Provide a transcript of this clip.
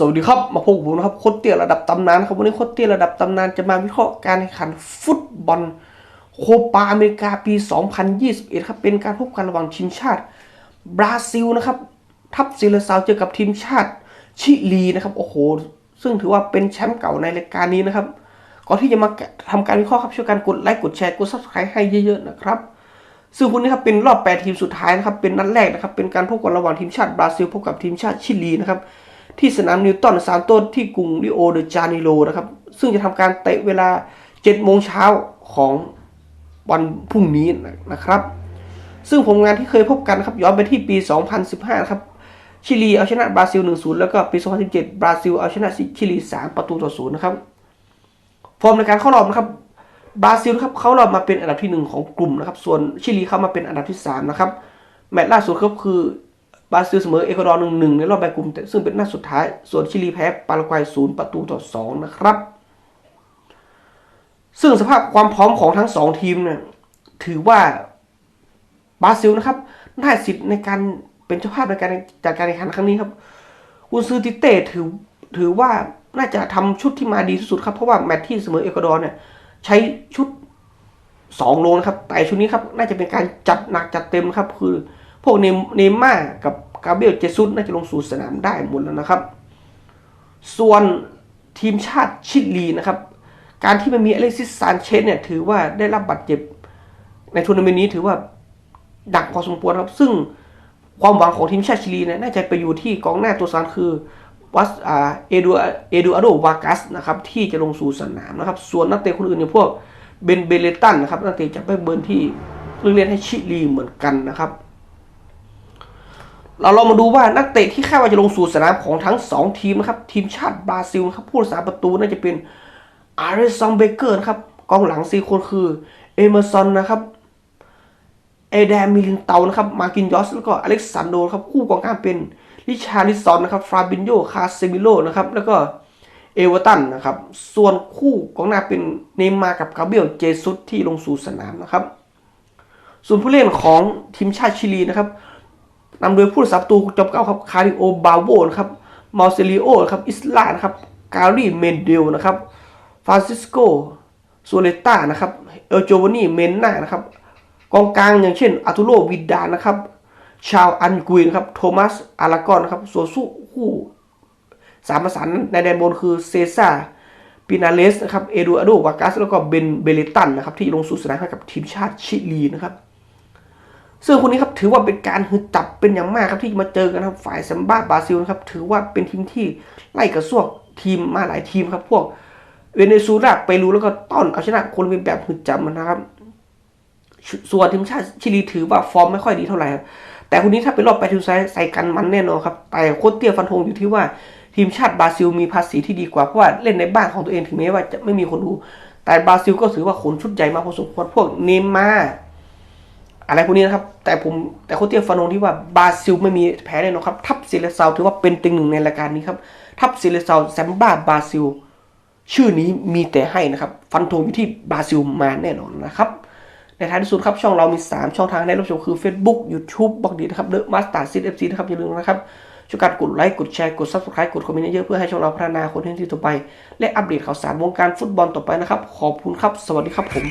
สวัสดีครับ มาพบกับผมนะครับโคตรเตี้ยระดับตำนานครับวันนี้โคตรเตี้ยระดับตำนานจะมาวิเคราะห์การแข่งขันฟุตบอลโคปาอเมริกาปี 2021 ครับเป็นการพบกันระหว่างทีมชาติบราซิลนะครับ ทัพซิลซาวเจอกับทีมชาติชิลีนะครับโอ้โห ซึ่งถือว่าเป็นแชมป์เก่าในรายการนี้นะครับก่อนที่จะมาทำการวิเคราะห์ครับช่วยกันกดไลค์กดแชร์กด subscribe ให้เยอะๆนะครับซึ่งคุณนี่ครับเป็นรอบ 8 ทีมสุดท้ายนะครับเป็นนัดแรกนะครับเป็นการพบกันระหว่างทีมชาติบราซิลพบกับทีมชาติชิลีนะครับ ที่สนามนิวตันซานโตสที่กรุงริโอเดจาเนโรนะครับ ซึ่งจะทำการเตะเวลา 7 โมงเช้าของวันพรุ่งนี้นะครับ ซึ่งผลงานที่เคยพบกันครับย้อนไปที่ปี 2015นะครับ ชิลีเอาชนะบราซิล 1-0 แล้วก็ปี 2017 บราซิลเอาชนะชิลี 3 ประตูต่อ0นะครับฟอร์มในการเข้ารอบนะครับบราซิลครับเข้ารอบมาเป็นอันดับที่ 1 ของกลุ่มนะครับ ส่วนชิลีเข้ามาเป็นอันดับที่ 3 นะครับ แมตช์ล่าสุดก็คือ บราซิลเสมอเอกวาดอร์หนึ่งหนึ่งในรอบแบ่งกลุ่มซึ่งเป็นนัดสุดท้าย ส่วนชิลีแพ้ปารากวัยศูนย์ประตูต่อ2นะครับ ซึ่งสภาพความพร้อมของทั้งสองทีมเนี่ยถือว่าบราซิลนะครับได้สิทธิ์ในการเป็นเจ้าภาพในการจัดการแข่งขันครั้งนี้ครับอุนซือติเต้ถือถือว่าน่าจะทำชุดที่มาดีที่สุดครับ เพราะว่าแมตช์ที่เสมอเอกวาดอร์เนี่ยใช้ชุดสองโลนะครับ แต่ชุดนี้ครับน่าจะเป็นการจัดหนักจัดเต็มครับ คือ วกเนมม่ากับกาเบรียลเจซุสน่าจะลงสู่สนามได้หมดแล้วนะครับ ส่วนทีมชาติชิลีนะครับ การที่ไม่มีอเล็กซิสซานเชสเนี่ยถือว่าได้รับบาดเจ็บ ในทัวร์นาเมนต์นี้ถือว่าหนักพอสมควรครับ ซึ่งความหวังของทีมชาติชิลีเนี่ยน่าจะไปอยู่ที่กองหน้าตัวสำคัญคือวัสอาเอดูเอดูอาโดวากัสนะครับที่จะลงสู่สนามนะครับ ส่วนนักเตะคนอื่นอย่างพวกเบนเบเลตันนะครับนักเตะจากแบ็คเบิร์นที่เพิ่งเล่นให้ชิลีเหมือนกันนะครับ เราลองมาดูว่านักเตะที่คาดว่าจะลงสู่สนามของทั้ง 2 ทีมนะครับ ทีมชาติบราซิลครับผู้รักษาประตูน่าจะเป็นอาริซอนเบเกอร์นะครับกองหลัง4คนคือเอเมอร์ซอนนะครับเอเดมมิลินเตานะครับมากินยอสแล้วก็อเล็กซานโดครับคู่กองกลางเป็นลิชาริซอนนะครับฟราบินโยคาเซมิโลนะครับแล้วก็เอเวอร์ตันนะครับส่วนคู่กองหน้าเป็นเนย์มาร์กับกาเบียลเจซุสที่ลงสู่สนามนะครับส่วนผู้เล่นของทีมชาติชิลีนะครับ นำโดยผู้รักษาประตูจอมเก้าครับคาริโอบาโวนะครับมาเซลิโอครับอิสลานะครับการีเมนเดลนะครับฟรานซิสโกโซเลต้านะครับเอลโจวานีเมนนานะครับกองกลางอย่างเช่นอาตุโรวิดานะครับ ชาวอันกุยนะครับโทมัสอารากอนนะครับส่วนสู้คู่สามประสานในแดนบนคือเซซ่าปินาเลสนะครับเอดูอาโดวากัสแล้วก็เบนเบเลตันนะครับที่ลงสู่สนามให้กับทีมชาติชิลีนะครับ ซึ่งคนนี้ครับถือว่าเป็นการฮึดจับเป็นอย่างมากครับที่มาเจอกันครับฝ่ายซัมบ้าบราซิลนะครับถือว่าเป็นทีมที่ไล่กระซวกทีมมาหลายทีมครับ พวกเวเนซุเอลาไปรูแล้วก็ต้อนเอาชนะโคนเป็นแบบฮึดจับนะครับส่วนทีมชาติชิลีถือว่าฟอร์มไม่ค่อยดีเท่าไหร่ครับแต่คนนี้ถ้าเป็นรอบไปทีมไซใส่กันมันแน่นอนครับแต่โคตรเตี้ยฟันธงอยู่ที่ว่าทีมชาติบราซิลมีภาษีที่ดีกว่าเพราะว่าเล่นในบ้านของตัวเองถึงแม้ว่าจะไม่มีคนดู แต่บราซิลก็ถือว่าขนชุดใหญ่มาพอสมควรพวกเนมา อะไรพวกนี้นะครับ แต่ผมแต่โคตรเตี้ยฟันงที่ว่าบราซิลไม่มีแพ้แน่นอนครับ ทัพเซเลซาวถือว่าเป็นติงหนึ่งในรายการนี้ครับ ทัพเซเลซาวแซมบ้าบราซิล ชื่อนี้มีแต่ให้นะครับ ฟันธงอยู่ที่บราซิลมาแน่นอนนะครับ ในท้ายที่สุดครับ ช่องเรามี 3 ช่องทางให้รับชมคือ Facebook YouTube บอกดีนะครับ The Master Seed FC นะครับอย่าลืมนะครับช่วยกันกดไลค์กดแชร์กด Subscribe กดคอมเมนต์เยอะๆเพื่อให้ช่องเราพัฒนาคนที่ต่อไป และอัปเดตข่าวสารวงการฟุตบอลต่อไปนะครับ ขอบคุณครับ สวัสดีครับผม